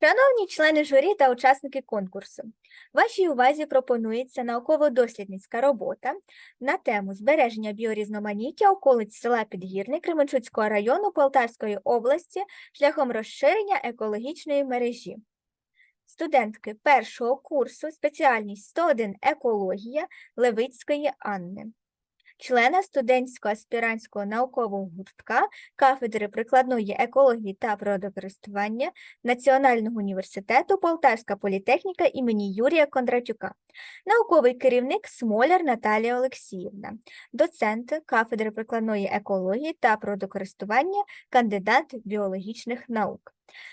Шановні члени журі та учасники конкурсу, вашій увазі пропонується науково-дослідницька робота на тему збереження біорізноманіття околиць села Підгірне Кременчуцького району Полтавської області шляхом розширення екологічної мережі. Студентки першого курсу спеціальність 101 екологія Левицької Анни. Члена студентського аспірантського наукового гуртка кафедри прикладної екології та природокористування Національного університету Полтавська політехніка імені Юрія Кондратюка, науковий керівник Смоляр Наталія Олексіївна, доцент кафедри прикладної екології та природокористування, кандидат біологічних наук.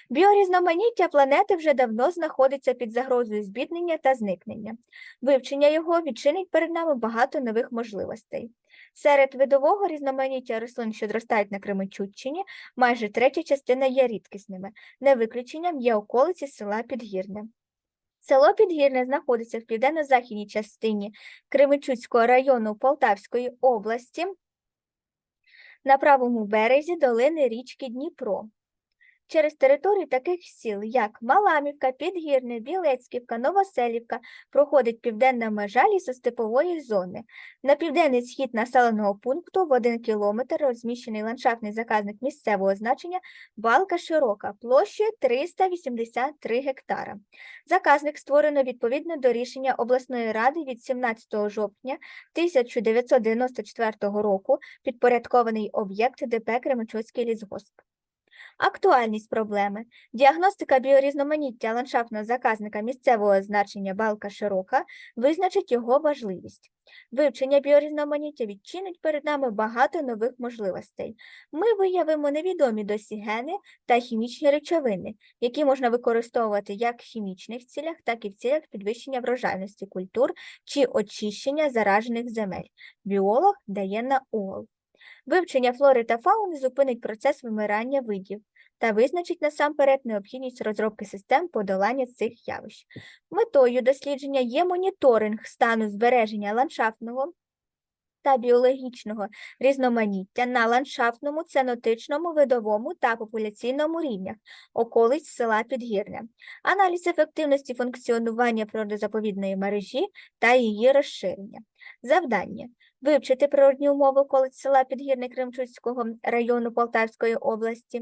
Біорізноманіття планети вже давно знаходиться під загрозою збіднення та зникнення. Вивчення його відчинить перед нами багато нових можливостей. Серед видового різноманіття рослин, що зростають на Кременчуччині, майже третя частина є рідкісними. Не виключенням є околиці села Підгірне. Село Підгірне знаходиться в південно-західній частині Кременчуцького району Полтавської області на правому березі долини річки Дніпро. Через територію таких сіл, як Маламівка, Підгірне, Білецьківка, Новоселівка, проходить південна межа лісостепової зони. На південний схід населеного пункту в один кілометр розміщений ландшафтний заказник місцевого значення Балка Широка площею 383 гектара. Заказник створено відповідно до рішення обласної ради від 17 жовтня 1994 року, підпорядкований об'єкт ДП Кременчуцький лісгосп. Актуальність проблеми. Діагностика біорізноманіття ландшафтного заказника місцевого значення балка широка визначить його важливість. Вивчення біорізноманіття відчинить перед нами багато нових можливостей. Ми виявимо невідомі досі гени та хімічні речовини, які можна використовувати як в хімічних цілях, так і в цілях підвищення врожайності культур чи очищення заражених земель. Біолог дає на угол. Вивчення флори та фауни зупинить процес вимирання видів та визначить насамперед необхідність розробки систем подолання цих явищ. Метою дослідження є моніторинг стану збереження ландшафтного та біологічного різноманіття на ландшафтному, ценотичному, видовому та популяційному рівнях околиць села Підгірне, аналіз ефективності функціонування природозаповідної мережі та її розширення. Завдання вивчити природні умови околиць села Підгірне Кримчуцького району Полтавської області,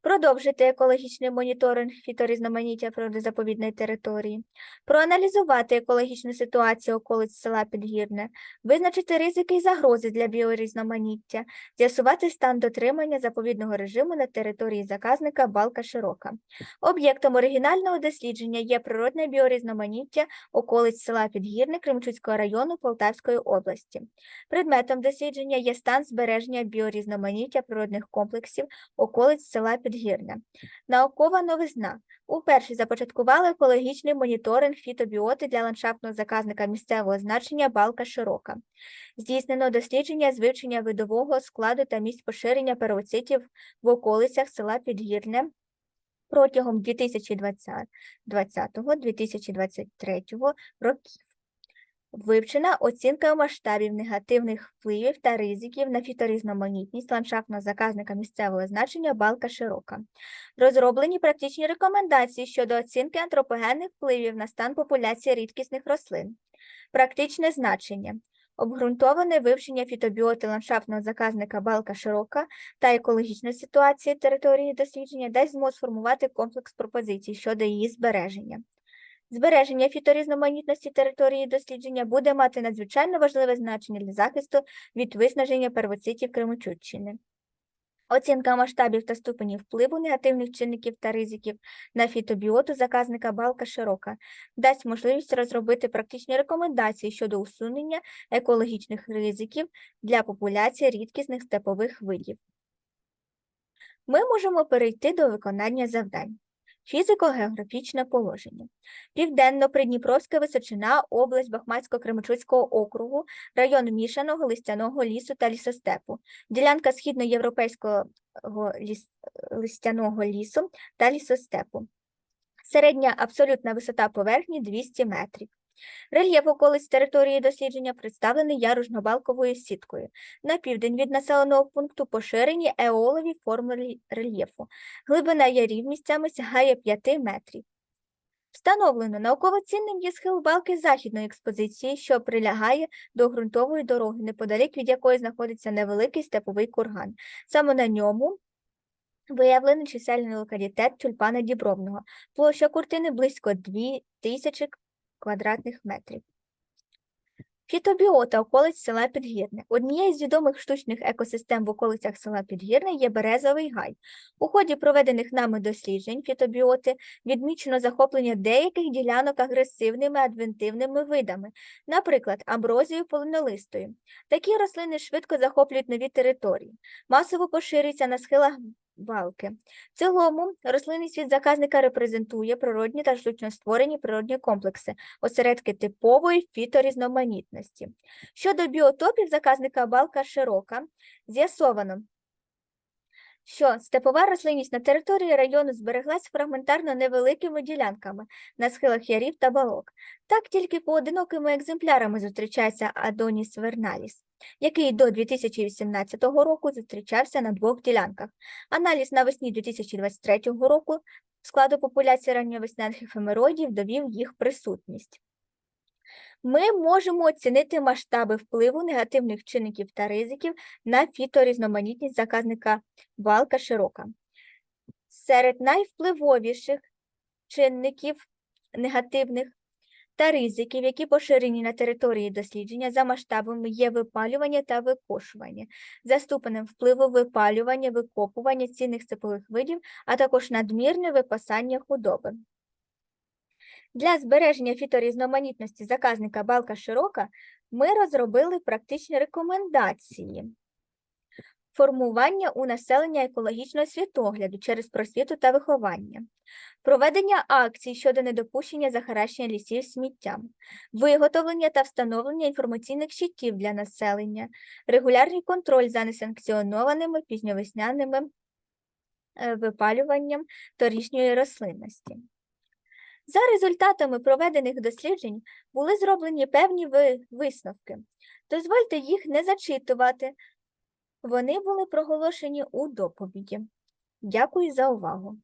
продовжити екологічний моніторинг фіторізноманіття природозаповідної території, проаналізувати екологічну ситуацію околиць села Підгірне, визначити ризики і загрози для біорізноманіття, з'ясувати стан дотримання заповідного режиму на території заказника Балка Широка. Об'єктом оригінального дослідження є природне біорізноманіття околиць села Підгірне Кримчуцького району Полтавської області. Предметом дослідження є стан збереження біорізноманіття природних комплексів околиць села Підгірне. Наукова новизна. Уперше започаткували екологічний моніторинг фітобіоти для ландшафтного заказника місцевого значення Балка Широка. Здійснено дослідження з вивчення видового складу та місць поширення первоцитів в околицях села Підгірне протягом 2020-2023 років. Вивчена оцінка масштабів негативних впливів та ризиків на фіторізноманітність ландшафтного заказника місцевого значення Балка Широка. Розроблені практичні рекомендації щодо оцінки антропогенних впливів на стан популяції рідкісних рослин. Практичне значення. Обґрунтоване вивчення фітобіоти ландшафтного заказника Балка Широка та екологічної ситуації території дослідження дасть змогу сформувати комплекс пропозицій щодо її збереження. Збереження фіторізноманітності території дослідження буде мати надзвичайно важливе значення для захисту від виснаження первоцитів Кременчуцькини. Оцінка масштабів та ступенів впливу негативних чинників та ризиків на фітобіоту заказника балка широка дасть можливість розробити практичні рекомендації щодо усунення екологічних ризиків для популяції рідкісних степових видів. Ми можемо перейти до виконання завдань. Фізико-географічне положення. Південно-Придніпровська височина, область Бахмацько-Кремичуцького округу, район мішаного листяного лісу та лісостепу, ділянка східноєвропейського ліс... листяного лісу та лісостепу. Середня абсолютна висота поверхні 200 метрів. Рельєф околиць території дослідження представлений яружно-балковою сіткою. На південь від населеного пункту поширені еолові форми рельєфу. Глибина ярів місцями сягає 5 метрів. Встановлено науково цінним є схил балки західної експозиції, що прилягає до ґрунтової дороги, неподалік від якої знаходиться невеликий степовий курган. Саме на ньому виявлений чисельний локалітет тюльпана дібровного. Площа куртини близько 2000 квадратних метрів. Фітобіота околиць села Підгірне. Однією з відомих штучних екосистем в околицях села Підгірне є березовий гай. У ході проведених нами досліджень фітобіоти відмічено захоплення деяких ділянок агресивними адвентивними видами, наприклад, амброзією полинолистою. Такі рослини швидко захоплюють нові території, масово поширюються на схилах балки. В цілому рослинний світ заказника репрезентує природні та штучно створені природні комплекси, осередки типової фіторізноманітності. Щодо біотопів заказника балка широка, з'ясовано, що степова рослинність на території району збереглась фрагментарно невеликими ділянками на схилах ярів та балок. Так тільки поодинокими екземплярами зустрічається Адоніс верналіс, який до 2018 року зустрічався на двох ділянках. Аналіз навесні 2023 року складу популяції ранньовесняних ефемероїдів довів їх присутність. Ми можемо оцінити масштаби впливу негативних чинників та ризиків на фіторізноманітність заказника балка широка. Серед найвпливовіших чинників негативних та ризиків, які поширені на території дослідження за масштабами, є випалювання та викошування, за ступенем впливу випалювання, викопування цінних степових видів, а також надмірне випасання худоби. Для збереження фіторізноманітності заказника балка широка ми розробили практичні рекомендації. Формування у населення екологічного світогляду через просвіту та виховання, проведення акцій щодо недопущення захаращення лісів сміттям, виготовлення та встановлення інформаційних щитів для населення, регулярний контроль за несанкціонованими пізньовесняними е, випалюванням торішньої рослинності. За результатами проведених досліджень були зроблені певні ви- висновки. Дозвольте їх не зачитувати. Вони були проголошені у доповіді. Дякую за увагу.